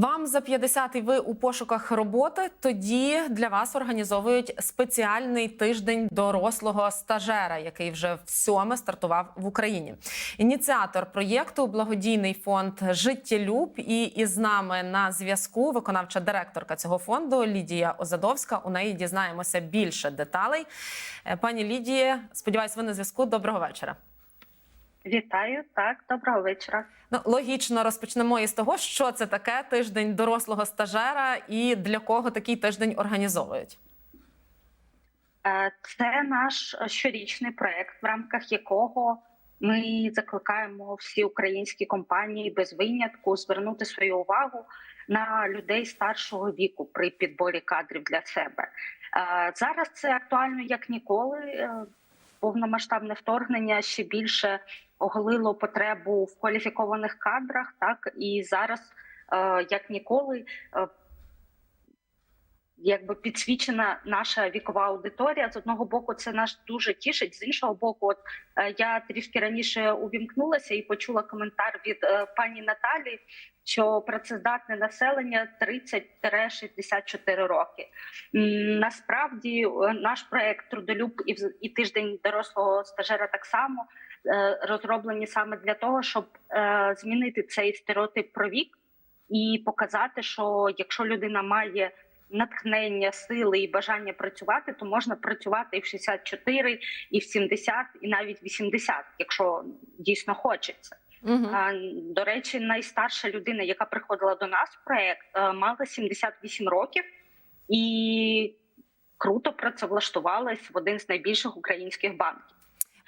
Вам за 50 і ви у пошуках роботи. Тоді для вас організовують спеціальний тиждень дорослого стажера, який вже всьоме стартував в Україні. Ініціатор проєкту благодійний фонд Життєлюб. І із нами на зв'язку виконавча директорка цього фонду Лідія Озадовська. У неї дізнаємося більше деталей. Е, Пані Лідіє, сподіваюсь, ви на зв'язку. Доброго вечора. Вітаю, так, доброго вечора. Ну, логічно розпочнемо із того, що це таке тиждень дорослого стажера і для кого такий тиждень організовують. Е, Це наш щорічний проект, в рамках якого ми закликаємо всі українські компанії без винятку звернути свою увагу на людей старшого віку при підборі кадрів для себе. Е, Зараз це актуально як ніколи. Е, Повномасштабне вторгнення ще більше оголило потребу в кваліфікованих кадрах. Так і зараз, е, як ніколи, е, якби підсвічена наша вікова аудиторія. З одного боку, це нас дуже тішить. З іншого боку, от е, я трішки раніше увімкнулася і почула коментар від пані Наталі, що працездатне населення 30-64 роки. Насправді, наш проект Трудолюб і тиждень дорослого стажера так само розроблені саме для того, щоб е, змінити цей стереотип про вік і показати, що якщо людина має натхнення, сили і бажання працювати, то можна працювати і в 64, і в 70, і навіть 80, якщо дійсно хочеться. Угу. А, До речі, найстарша людина, яка приходила до нас в проект, е, мала 78 років і круто працевлаштувалась в один з найбільших українських банків.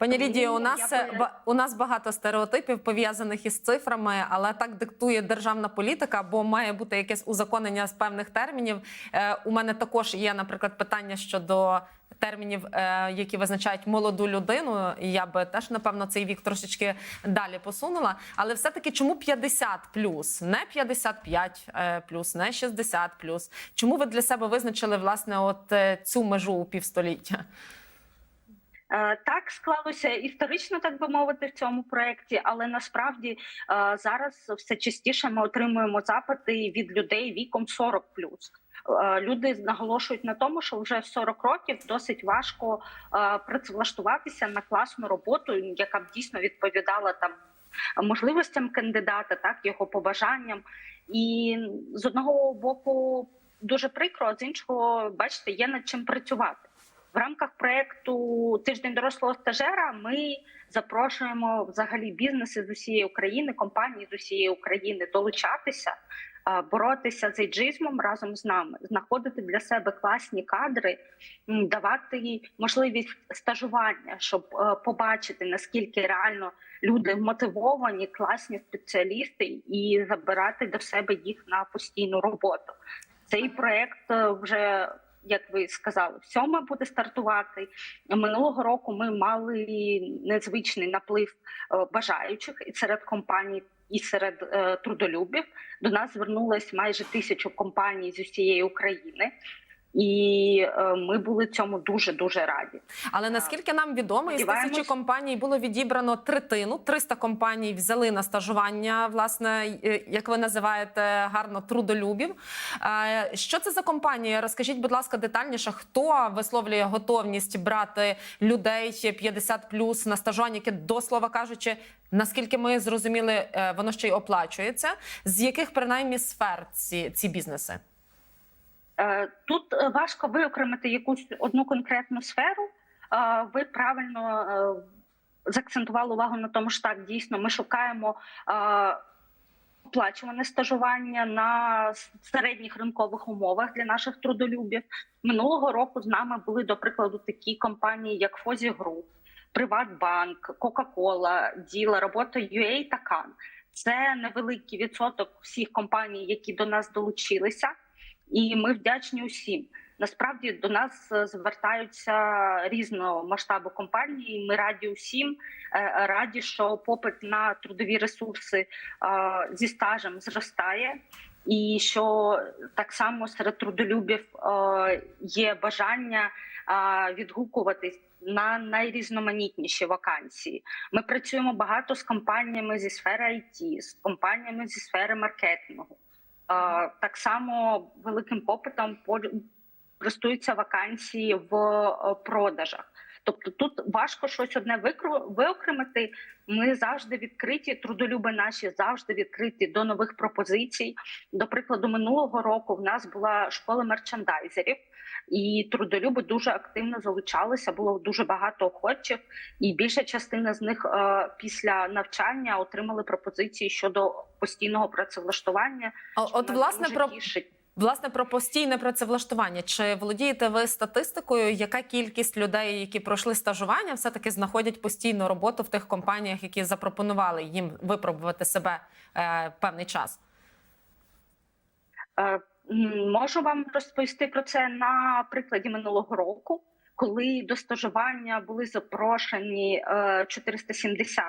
Пані Лідія, у нас е, би- у нас багато стереотипів пов'язаних із цифрами, але так диктує державна політика, бо має бути якесь узаконення з певних термінів. Е, у мене також є, наприклад, питання щодо термінів, е, які визначають молоду людину. Я би теж напевно цей вік трошечки далі посунула. Але все-таки чому 50 плюс, не 55 е, плюс, не 60 плюс? Чому ви для себе визначили власне от цю межу у півстоліття? Е, Так склалося історично, так би мовити, в цьому проєкті, але насправді е, зараз все частіше ми отримуємо запити від людей віком 40 Люди наголошують на тому, що вже в 40 років досить важко е, працевлаштуватися на класну роботу, яка б дійсно відповідала там можливостям кандидата, так його побажанням. І з одного боку дуже прикро, а з іншого, бачите, є над чим працювати. В рамках проекту Тиждень дорослого стажера ми запрошуємо взагалі бізнеси з усієї України, компанії з усієї України долучатися, боротися з ейджизмом разом з нами, знаходити для себе класні кадри, давати можливість стажування, щоб е, побачити наскільки реально люди мотивовані, класні спеціалісти, і забирати до себе їх на постійну роботу. Цей проект е, вже як ви сказали, сьоме буде стартувати. Минулого року ми мали незвичний наплив е, бажаючих і серед компаній, і серед е, трудолюбів. До нас звернулось майже тисячу компаній з усієї України. І е, ми були цьому дуже дуже раді. Але наскільки нам відомо, із тисячі компаній було відібрано третину. 300 компаній взяли на стажування, власне, е, як ви називаєте гарно трудолюбів. Е, Що це за компанії? Розкажіть, будь ласка, детальніше, хто висловлює готовність брати людей 50 на стажування, яке до слова кажучи, наскільки ми зрозуміли, е, воно ще й оплачується. З яких принаймні сфер ці, ці бізнеси? Е, Тут е, важко виокремити якусь одну конкретну сферу. Е, Ви правильно заакцентували увагу на тому, що так дійсно ми шукаємо оплачуване стажування на середніх ринкових умовах для наших трудолюбів. Минулого року з нами були, до прикладу, такі компанії, як Фозі Груп, Приватбанк, Кока-Кола, Діла, робота UA та Кан. Це невеликий відсоток всіх компаній, які до нас долучилися і ми вдячні усім. Насправді до нас е, звертаються різного масштабу компанії. Ми раді усім, Е, раді, що попит на трудові ресурси е, зі стажем зростає, і що так само серед трудолюбів є бажання відгукуватись на найрізноманітніші вакансії. Ми працюємо багато з компаніями зі сфери IT, з компаніями зі сфери маркетингу. Так само великим попитом користуються вакансії в е, продажах. Тобто тут важко щось одне виокремити. Ми завжди відкриті, трудолюби наші завжди відкриті до нових пропозицій. До прикладу, минулого року в нас була школа мерчандайзерів, і трудолюби дуже активно залучалися. Було дуже багато охочих, і більша частина з них е, після навчання отримали пропозиції щодо постійного працевлаштування. От, власне, про тішить. Власне, про постійне працевлаштування. Чи володієте ви статистикою, яка кількість людей, які пройшли стажування, все-таки знаходять постійну роботу в тих компаніях, які запропонували їм випробувати себе е, певний час? Е, Можу вам розповісти про це на прикладі минулого року, коли до стажування були запрошені е, 470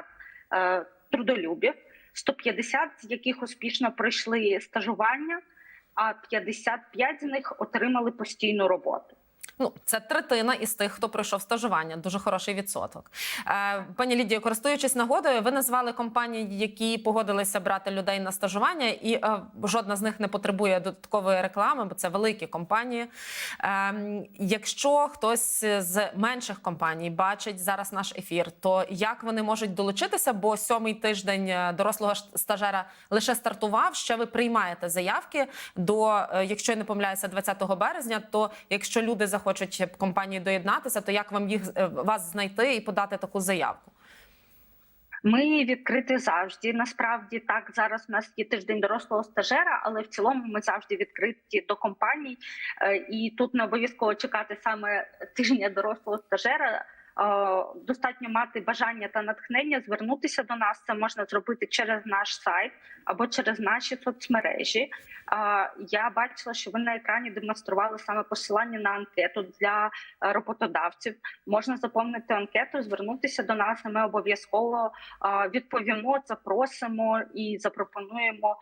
е, трудолюбів, 150 з яких успішно пройшли стажування, а 55 з них отримали постійну роботу. Ну, це третина із тих, хто пройшов стажування. Дуже хороший відсоток. Е, пані Лідію, користуючись нагодою, ви назвали компанії, які погодилися брати людей на стажування, і е, жодна з них не потребує додаткової реклами, бо це великі компанії. Е, якщо хтось з менших компаній бачить зараз наш ефір, то як вони можуть долучитися? Бо сьомий тиждень е, дорослого стажера лише стартував. Ще ви приймаєте заявки до, е, якщо я не помиляюся, 20 березня. То якщо люди захочуть компанії доєднатися, то як вам їх е, вас знайти і подати таку заявку? Ми відкриті завжди. Насправді так зараз у нас є тиждень дорослого стажера, але в цілому ми завжди відкриті до компаній. Е, І тут не обов'язково чекати саме тижня дорослого стажера. Е, Достатньо мати бажання та натхнення звернутися до нас. Це можна зробити через наш сайт або через наші соцмережі. Е, Я бачила, що ви на екрані демонстрували саме посилання на анкету для е, роботодавців. Можна заповнити анкету, звернутися до нас. Ми обов'язково відповімо, запросимо і запропонуємо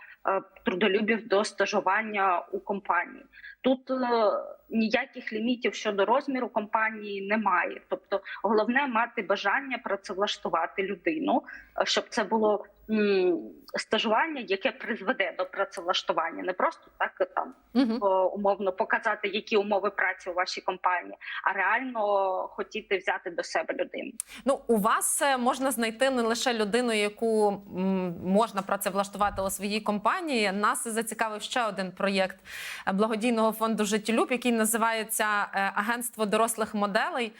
трудолюбів до стажування у компанії. Тут ніяких лімітів щодо розміру компанії немає. Тобто, головне мати бажання працевлаштувати людину, е, щоб це було стажування, яке призведе до працевлаштування, не просто так е, там Угу. умовно показати, які умови праці у вашій компанії, а реально хотіти взяти до себе людину. Ну, у вас е, можна знайти не лише людину, яку можна працевлаштувати у своїй компанії. Нас зацікавив ще один проєкт благодійного фонду Життєлюб, який називається Агентство дорослих моделей.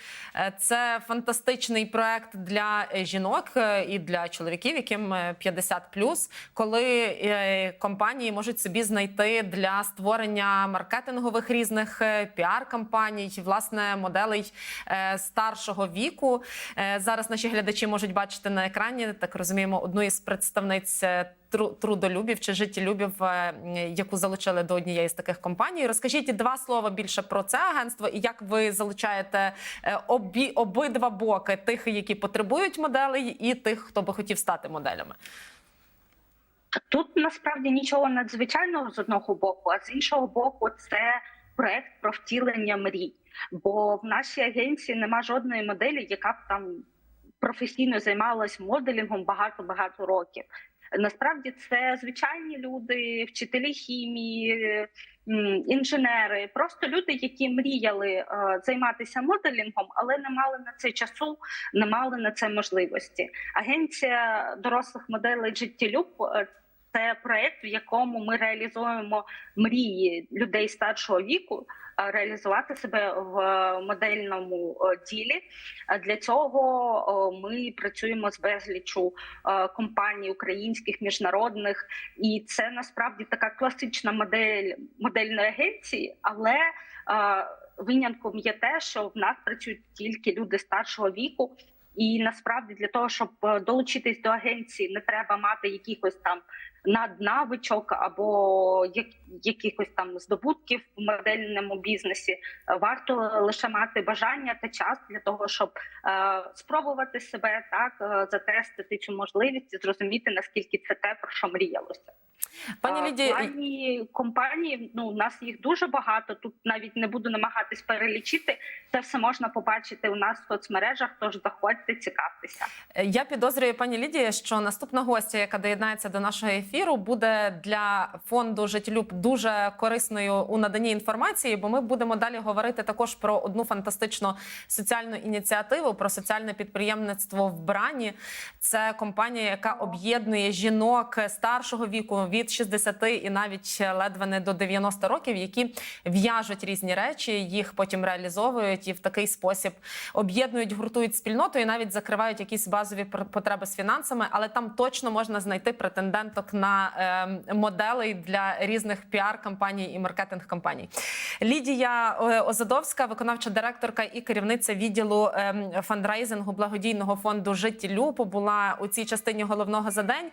Це фантастичний проект для жінок і для чоловіків, яким 50+, коли е, компанії можуть собі знайти для створення маркетингових різних е, піар-кампаній, власне, моделей е, старшого віку. Зараз наші глядачі можуть бачити на екрані, так розуміємо, одну із представниць трудолюбів чи життєлюбів, е, яку залучили до однієї з таких компаній. Розкажіть два слова більше про це агентство і як ви залучаєте е, обі, обидва боки тих, які потребують моделей, і тих, хто би хотів стати моделями. Тут насправді нічого надзвичайного з одного боку, а з іншого боку, це проект про втілення мрій. Бо в нашій агенції нема жодної моделі, яка б там професійно займалась моделінгом багато багато років. Насправді це звичайні люди, вчителі хімії, інженери, просто люди, які мріяли е, займатися моделінгом, але не мали на це часу, не мали на це можливості. Агенція дорослих моделей життєлюб е, це проект, в якому ми реалізуємо мрії людей старшого віку, е, реалізувати себе в е, модельному е, ділі. Для цього е, ми працюємо з безлічу е, компаній українських міжнародних, і це насправді така класична модель модельної агенції, але е, винятком є те, що в нас працюють тільки люди старшого віку. І насправді для того, щоб е, долучитись до агенції, не треба мати якихось там наднавичок або як, якихось там здобутків в модельному бізнесі. Варто лише мати бажання та час для того, щоб е, спробувати себе так, е, затестити цю можливість і зрозуміти наскільки це те, про що мріялося. Пані в плані компаній, ну у нас їх дуже багато. Тут навіть не буду намагатись перелічити. Це все можна побачити у нас в соцмережах. Тож заходьте, цікавтеся. Я підозрюю, пані Лідія, що наступна гостя, яка доєднається до нашого ефіру, буде для фонду Життєлюб дуже корисною у наданні інформації, бо ми будемо далі говорити також про одну фантастичну соціальну ініціативу, про соціальне підприємництво в Брані. Це компанія, яка об'єднує жінок старшого віку від 60 і навіть ледве не до 90 років, які в'яжуть різні речі, їх потім реалізовують і в такий спосіб об'єднують, гуртують спільноту і навіть закривають якісь базові потреби з фінансами. Але там точно можна знайти претенденток на е, моделей для різних піар-кампаній і маркетинг-кампаній. Лідія е, Озадовська, виконавча директорка і керівниця відділу ем, фандрейзингу благодійного фонду Життєлюб, була у цій частині головного за день.